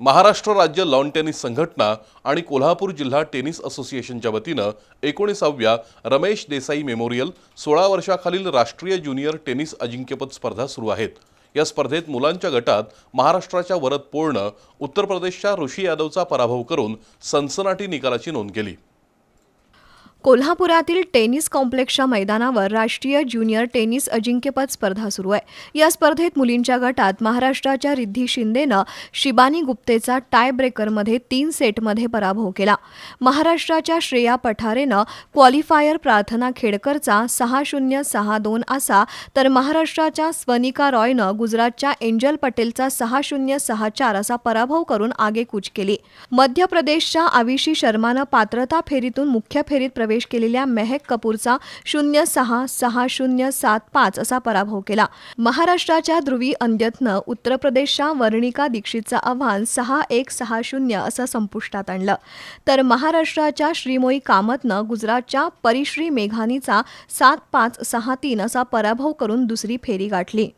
महाराष्ट्र राज्य lawn tennis संघटना आणि कोल्हापूर जिल्हा टेनिस असोसिएशनच्या वतीनं एकोणीसाव्या रमेश देसाई मेमोरियल सोळा वर्षाखालील राष्ट्रीय ज्युनियर टेनिस अजिंक्यपद स्पर्धा सुरू आहेत. या स्पर्धेत मुलांच्या गटात महाराष्ट्राच्या वरद पोळनं उत्तर प्रदेशच्या ऋषी यादवचा पराभव करून सनसनाटी निकालाची नोंद केली. कोल्हापुरातील टेनिस कॉम्प्लेक्सच्या मैदानावर राष्ट्रीय ज्युनियर टेनिस अजिंक्यपद स्पर्धा सुरू आहे. या स्पर्धेत मुलींच्या गटात महाराष्ट्राच्या रिद्धी शिंदेनं शिबानी गुप्तेचा टाय ब्रेकरमध्ये तीन सेटमध्ये पराभव केला. महाराष्ट्राच्या श्रेया पठारेनं क्वालिफायर प्रार्थना खेडकरचा सहा शून्य सहा दोन असा तर महाराष्ट्राच्या स्वनिका रॉयनं गुजरातच्या एंजल पटेलचा सहा शून्य सहा चार असा पराभव करून आगेकूच केली. मध्य प्रदेशच्या आविशी शर्मानं पात्रता फेरीतून मुख्य फेरीत प्रवेश केलेल्या मेहक कपूरचा शून्य सहा सहा शून्य सात पाच असा पराभव केला. महाराष्ट्राच्या ध्रुवी अंद्यतनं उत्तर प्रदेशच्या वर्णिका दीक्षितचं आव्हान सहा एक सहा शून्य असं संपुष्टात आणलं. तर महाराष्ट्राच्या श्रीमोई कामतनं गुजरातच्या परिश्री मेघानीचा सात पाच सहा तीन असा पराभव करून दुसरी फेरी गाठली.